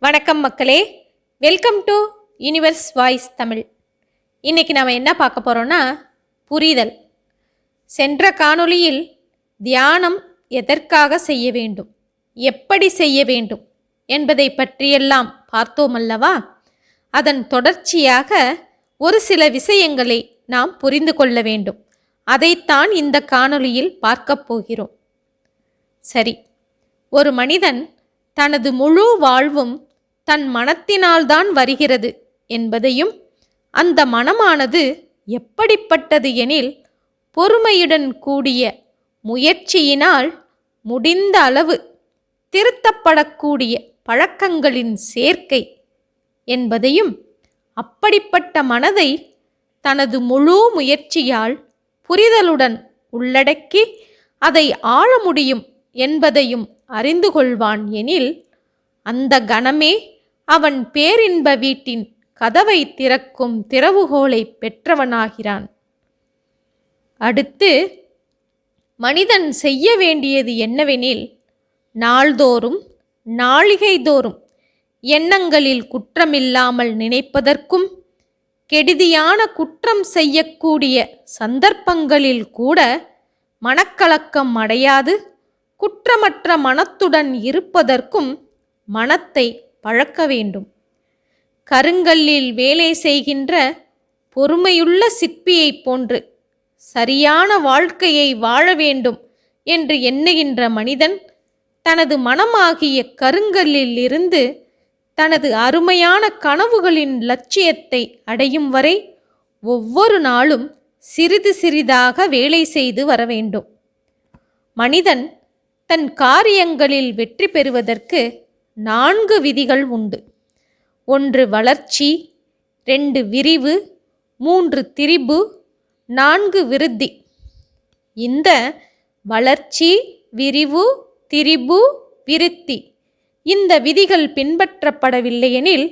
வணக்கம் மக்களே. Welcome to universe voice Tamil இன்றைக்கி நாம் என்ன பார்க்க போகிறோன்னா புரிதல். சென்ற காணொளியில் தியானம் எதற்காக செய்ய வேண்டும்? எப்படி செய்ய வேண்டும்? என்பதை பற்றியெல்லாம் பார்த்தோம் அல்லவா? அதன் தொடர்ச்சியாக ஒரு சில விஷயங்களை நாம் புரிந்து கொள்ள வேண்டும். அதைத்தான் இந்த காணொளியில் பார்க்கப் போகிறோம். சரி ஒரு மனிதன் தனது முழு வாழ்வும் தன் மனத்தினால்தான் வருகிறது என்பதையும் அந்த மனமானது எப்படிப்பட்டது எனில் பொறுமையுடன் கூடிய முயற்சியினால் முடிந்த அளவு திருத்தப்படக்கூடிய பழக்கங்களின் சேர்க்கை என்பதையும் அப்படிப்பட்ட மனதை தனது முழு முயற்சியால் புரிதலுடன் உள்ளடக்கி அதை ஆள முடியும் என்பதையும் அறிந்து கொள்வான் எனில் அந்த கணமே அவன் பேரின்ப வீட்டின் கதவை திறக்கும் திறவுகோலை பெற்றவனாகிறான். அடுத்து மனிதன் செய்ய வேண்டியது என்னவெனில் நாள்தோறும் நாளிகைதோறும் எண்ணங்களில் குற்றமில்லாமல் நினைப்பதற்கும் கெடுதியான குற்றம் செய்யக்கூடிய சந்தர்ப்பங்களில் கூட மனக்கலக்கம் அடையாது குற்றமற்ற மனத்துடன் இருப்பதற்கும் மனத்தை வழக்க வேண்டும். கருங்கல்லில் வேலை செய்கின்ற பொறுமையுள்ள சிற்பியைப் போன்று சரியான வாழ்க்கையை வாழ வேண்டும் என்று எண்ணுகின்ற மனிதன் தனது மனமாகிய கருங்கல்லில் இருந்து தனது அருமையான கனவுகளின் லட்சியத்தை அடையும் வரை ஒவ்வொரு நாளும் சிறிது சிறிதாக வேலை செய்து வர வேண்டும். மனிதன் தன் காரியங்களில் வெற்றி பெறுவதற்கு நான்கு விதிகள் உண்டு. ஒன்று வளர்ச்சி ரெண்டு விரிவு மூன்று திரிபு நான்கு விருத்தி. இந்த வளர்ச்சி விரிவு திரிபு விருத்தி இந்த விதிகள் பின்பற்றப்படவில்லையெனில்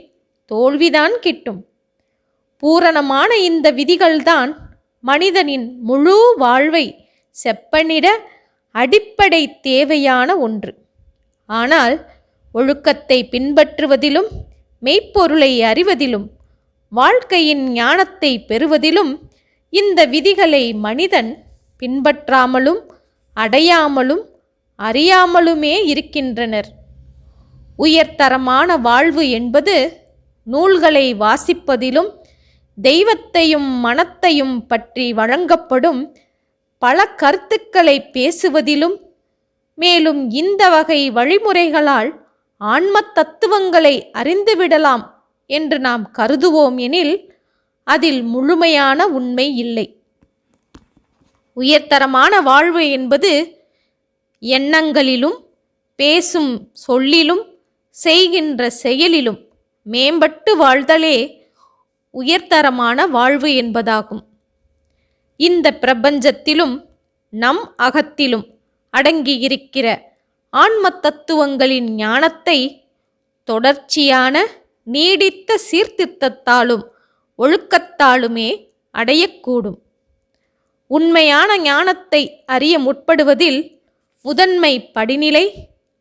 தோல்விதான் கிட்டும். பூரணமான இந்த விதிகள்தான் மனிதனின் முழு வாழ்வை செப்பனிட அடிப்படை தேவையான ஒன்று. ஆனால் ஒழுக்கத்தை பின்பற்றுவதிலும் மெய்ப்பொருளை அறிவதிலும் வாழ்க்கையின் ஞானத்தை பெறுவதிலும் இந்த விதிகளை மனிதன் பின்பற்றாமலும் அடையாமலும் அறியாமலுமே இருக்கின்றனர். உயர்தரமான வாழ்வு என்பது நூல்களை வாசிப்பதிலும் தெய்வத்தையும் மனத்தையும் பற்றி வழங்கப்படும் பல கருத்துக்களை பேசுவதிலும் மேலும் இந்த வகை வழிமுறைகளால் ஆன்ம தத்துவங்களை அறிந்துவிடலாம் என்று நாம் கருதுவோம் எனில் அதில் முழுமையான உண்மை இல்லை. உயர்தரமான வாழ்வு என்பது எண்ணங்களிலும் பேசும் சொல்லிலும் செய்கின்ற செயலிலும் மேம்பட்டு வாழ்தலே உயர்தரமான வாழ்வு என்பதாகும். இந்த பிரபஞ்சத்திலும் நம் அகத்திலும் அடங்கியிருக்கிற ஆன்ம தத்துவங்களின் ஞானத்தை தொடர்ச்சியான நீடித்த சீர்திருத்தத்தாலும் ஒழுக்கத்தாலுமே அடையக்கூடும். உண்மையான ஞானத்தை அறிய முற்படுவதில் முதன்மை படிநிலை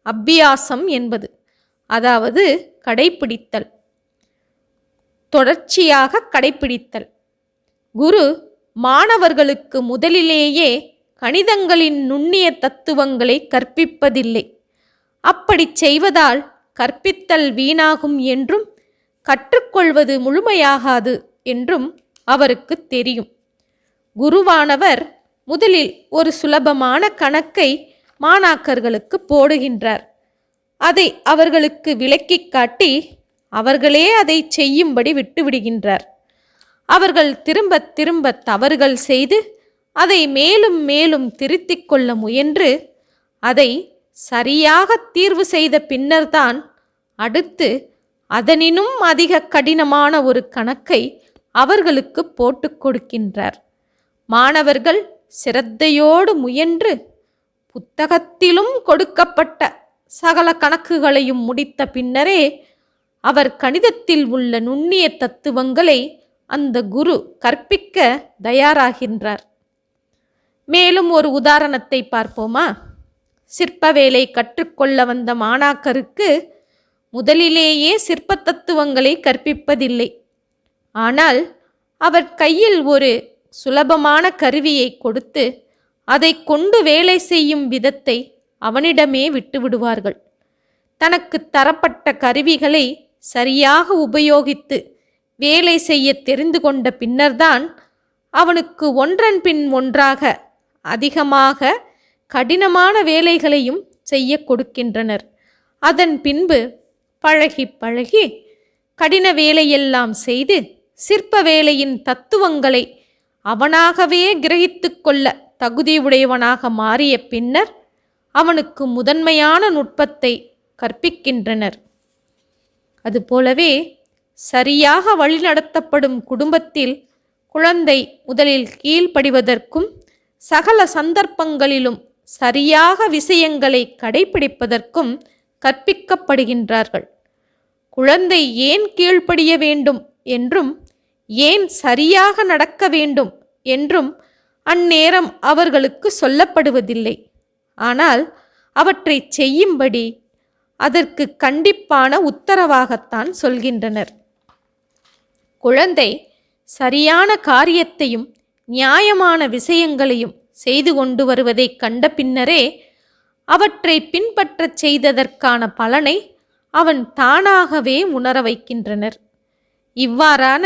அபியாசம் என்பது அதாவது கடைப்பிடித்தல். தொடர்ச்சியாக கடைப்பிடித்தல். குரு மாணவர்களுக்கு முதலிலேயே கணிதங்களின் நுண்ணிய தத்துவங்களை கற்பிப்பதில்லை. அப்படி செய்வதால் கற்பித்தல் வீணாகும் என்றும் கற்றுக்கொள்வது முழுமையாகாது என்றும் அவருக்கு தெரியும். குருவானவர் முதலில் ஒரு சுலபமான கணக்கை மாணாக்கர்களுக்கு போடுகின்றார். அதை அவர்களுக்கு விளக்கி காட்டி அவர்களே அதை செய்யும்படி விட்டுவிடுகின்றார். அவர்கள் திரும்ப திரும்ப தவறுகள் செய்து அதை மேலும் மேலும் திருத்திக் கொள்ள முயன்று அதை சரியாக தீர்வு செய்த பின்னர்தான் அடுத்து அதனினும் அதிக கடினமான ஒரு கணக்கை அவர்களுக்கு போட்டு கொடுக்கின்றார். மாணவர்கள் சிரத்தையோடு முயன்று புத்தகத்திலும் கொடுக்கப்பட்ட சகல கணக்குகளையும் முடித்த பின்னரே அவர் கணிதத்தில் உள்ள நுண்ணிய தத்துவங்களை அந்த குரு கற்பிக்க தயாராகின்றார். மேலும் ஒரு உதாரணத்தை பார்ப்போமா? சிற்ப வேலை கற்றுக்கொள்ள வந்த மாணாக்கருக்கு முதலிலேயே சிற்ப தத்துவங்களை கற்பிப்பதில்லை. ஆனால் அவர் கையில் ஒரு சுலபமான கருவியை கொடுத்து அதை கொண்டு வேலை செய்யும் விதத்தை அவனிடமே விட்டுவிடுவார்கள் தனக்கு தரப்பட்ட கருவிகளை சரியாக உபயோகித்து வேலை செய்ய தெரிந்து கொண்ட பின்னர்தான் அவனுக்கு ஒன்றன் பின் ஒன்றாக அதிகமாக கடினமான வேலைகளையும் செய்ய கொடுக்கின்றனர். அதன் பின்பு பழகி பழகி கடின வேலையெல்லாம் செய்து சிற்ப வேலையின் தத்துவங்களை அவனாகவே கிரகித்து கொள்ள தகுதியுடையவனாக மாறிய பின்னர் அவனுக்கு முதன்மையான நுட்பத்தை கற்பிக்கின்றனர். அதுபோலவே சரியாக வழிநடத்தப்படும் குடும்பத்தில் குழந்தை முதலில் கீழ்ப்படிவதற்கும் சகல சந்தர்ப்பங்களிலும் சரியாக விஷயங்களை கடைபிடிப்பதற்கும் கற்பிக்கப்படுகின்றார்கள். குழந்தை ஏன் கீழ்ப்படிய வேண்டும் என்றும் ஏன் சரியாக நடக்க வேண்டும் என்றும் அந்நேரம் அவர்களுக்கு சொல்லப்படுவதில்லை. ஆனால் அவற்றை செய்யும்படி அதற்கு கண்டிப்பான உத்தரவாகத்தான் சொல்கின்றனர். குழந்தை சரியான காரியத்தையும் நியாயமான விஷயங்களையும் செய்து கொண்டு வருவதை கண்ட பின்னரே அவற்றை பின்பற்றச் செய்ததற்கான பலனை அவன் தானாகவே உணர வைக்கின்றனர். இவ்வாறான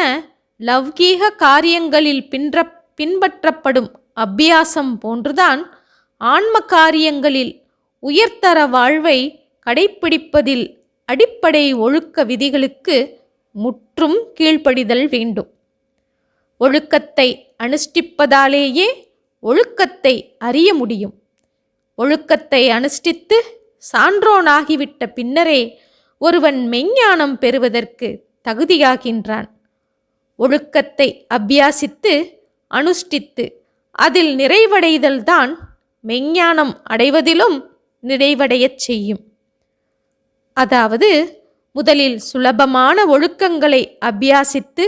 லௌகீக காரியங்களில் பின்ற பின்பற்றப்படும் அபியாசம் போன்றுதான் ஆன்ம காரியங்களில் உயர்தர வாழ்வை கடைப்பிடிப்பதில் அடிப்படை ஒழுக்க விதிகளுக்கு முற்றும் கீழ்ப்படிதல் வேண்டும். ஒழுக்கத்தை அனுஷ்டிப்பதாலேயே ஒழுக்கத்தை அறிய முடியும். ஒழுக்கத்தை அனுஷ்டித்து சான்றோனாகிவிட்ட பின்னரே ஒருவன் மெஞ்ஞானம் பெறுவதற்கு தகுதியாகின்றான். ஒழுக்கத்தை அபியாசித்து அனுஷ்டித்து அதில் நிறைவடைதல்தான் மெஞ்ஞானம் அடைவதிலும் நிறைவடையச் செய்யும். அதாவது முதலில் சுலபமான ஒழுக்கங்களை அபியாசித்து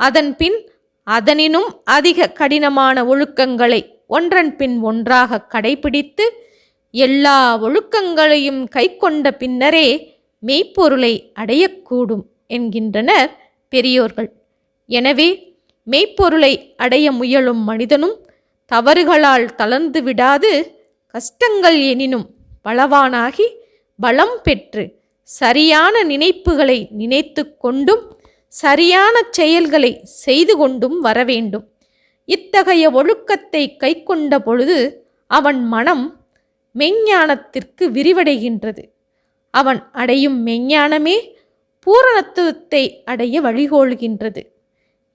அதன்பின் அதனினும் அதிக கடினமான ஒழுக்கங்களை ஒன்றன் பின் ஒன்றாக கடைபிடித்து எல்லா ஒழுக்கங்களையும் கைக்கொண்ட பின்னரே மெய்ப்பொருளை அடையக்கூடும் என்கின்றனர் பெரியோர்கள். எனவே மெய்ப்பொருளை அடைய முயலும் மனிதனும் தவறுகளால் தளர்ந்து விடாது கஷ்டங்கள் எனினும் பலவானாகி பலம் பெற்று சரியான நினைப்புகளை நினைத்து கொண்டும் சரியான செயல்களை செய்து கொண்டும் வர வேண்டும். இத்தகைய ஒழுக்கத்தை கைக்கொண்ட பொழுது அவன் மனம் மெஞ்ஞானத்திற்கு விரிவடைகின்றது. அவன் அடையும் மெஞ்ஞானமே பூரணத்துவத்தை அடைய வழிகோள்கின்றது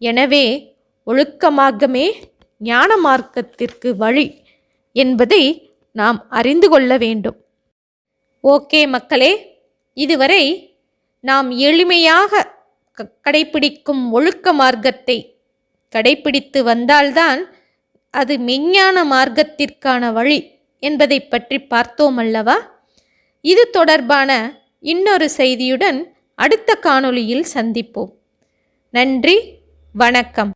எனவே ஒழுக்கமாகமே ஞான மார்க்கத்திற்கு வழி என்பதை நாம் அறிந்து கொள்ள வேண்டும். ஓகே மக்களே இதுவரை நாம் எளிமையாக கடைபிடிக்கும் ஒழுக்க மார்க்கத்தை கடைபிடித்து வந்தால்தான் அது மெஞ்ஞான மார்க்கத்திற்கான வழி என்பதை பற்றி பார்த்தோம் அல்லவா? இது தொடர்பான இன்னொரு செய்தியுடன் அடுத்த காணொளியில் சந்திப்போம். நன்றி வணக்கம்.